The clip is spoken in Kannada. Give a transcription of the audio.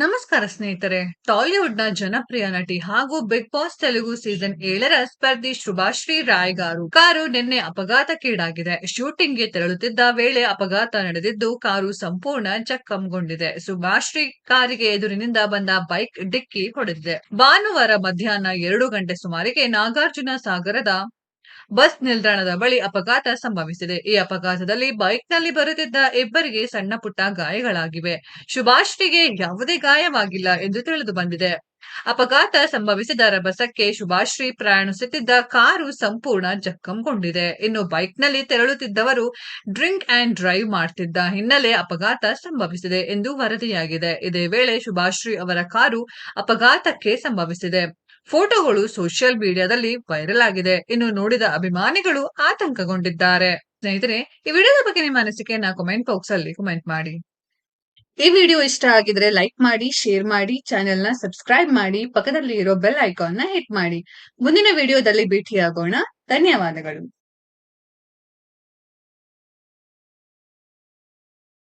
ನಮಸ್ಕಾರ ಸ್ನೇಹಿತರೆ. ಟಾಲಿವುಡ್ನ ಜನಪ್ರಿಯ ನಟಿ ಹಾಗೂ ಬಿಗ್ ಬಾಸ್ ತೆಲುಗು ಸೀಸನ್ ಏಳರ ಸ್ಪರ್ಧಿ ಶುಭಾಶ್ರೀ ರಾಯ್ಗಾರು. ಕಾರು ನಿನ್ನೆ ಅಪಘಾತಕ್ಕೀಡಾಗಿದೆ. ಶೂಟಿಂಗ್ಗೆ ತೆರಳುತ್ತಿದ್ದ ವೇಳೆ ಅಪಘಾತ ನಡೆದಿದ್ದು ಕಾರು ಸಂಪೂರ್ಣ ಜಖಂಗೊಂಡಿದೆ. ಶುಭಾಶ್ರೀ ಕಾರಿಗೆ ಎದುರಿನಿಂದ ಬಂದ ಬೈಕ್ ಡಿಕ್ಕಿ ಹೊಡೆದಿದೆ. ಭಾನುವಾರ ಮಧ್ಯಾಹ್ನ ಎರಡು ಗಂಟೆ ಸುಮಾರಿಗೆ ನಾಗಾರ್ಜುನ ಸಾಗರದ ಬಸ್ ನಿಲ್ದಾಣದ ಬಳಿ ಅಪಘಾತ ಸಂಭವಿಸಿದೆ. ಈ ಅಪಘಾತದಲ್ಲಿ ಬೈಕ್ನಲ್ಲಿ ಬರುತ್ತಿದ್ದ ಇಬ್ಬರಿಗೆ ಸಣ್ಣ ಪುಟ್ಟ ಗಾಯಗಳಾಗಿವೆ. ಶುಭಾಶ್ರೀಗೆ ಯಾವುದೇ ಗಾಯವಾಗಿಲ್ಲ ಎಂದು ತಿಳಿದು ಬಂದಿದೆ. ಅಪಘಾತ ಸಂಭವಿಸಿದ ರಭಸಕ್ಕೆ ಶುಭಾಶ್ರೀ ಪ್ರಯಾಣಿಸುತ್ತಿದ್ದ ಕಾರು ಸಂಪೂರ್ಣ ಜಖಂಗೊಂಡಿದೆ ಇನ್ನು ಬೈಕ್ನಲ್ಲಿ ತೆರಳುತ್ತಿದ್ದವರು ಡ್ರಿಂಕ್ ಅಂಡ್ ಡ್ರೈವ್ ಮಾಡ್ತಿದ್ದ ಹಿನ್ನೆಲೆ ಅಪಘಾತ ಸಂಭವಿಸಿದೆ ಎಂದು ವರದಿಯಾಗಿದೆ. ಇದೇ ವೇಳೆ ಶುಭಾಶ್ರೀ ಅವರ ಕಾರು ಅಪಘಾತಕ್ಕೆ ಸಂಭವಿಸಿದೆ. ಫೋಟೋಗಳು ಸೋಷಿಯಲ್ ಮೀಡಿಯಾದಲ್ಲಿ ವೈರಲ್ ಆಗಿದೆ. ಇನ್ನು ನೋಡಿದ ಅಭಿಮಾನಿಗಳು ಆತಂಕಗೊಂಡಿದ್ದಾರೆ. ಸ್ನೇಹಿತರೆ, ಈ ವಿಡಿಯೋದ ಬಗ್ಗೆ ನಿಮ್ಮ ಅನಿಸಿಕೆಯನ್ನ ಕಮೆಂಟ್ ಬಾಕ್ಸ್ ಅಲ್ಲಿ ಕಮೆಂಟ್ ಮಾಡಿ. ಈ ವಿಡಿಯೋ ಇಷ್ಟ ಆಗಿದ್ರೆ ಲೈಕ್ ಮಾಡಿ ಶೇರ್ ಮಾಡಿ ಚಾನೆಲ್ನ ಸಬ್ಸ್ಕ್ರೈಬ್ ಮಾಡಿ ಪಕ್ಕದಲ್ಲಿ ಇರೋ ಬೆಲ್ ಐಕಾನ್ನ ಹಿಟ್ ಮಾಡಿ. ಮುಂದಿನ ವಿಡಿಯೋದಲ್ಲಿ ಭೇಟಿಯಾಗೋಣ. ಧನ್ಯವಾದಗಳು.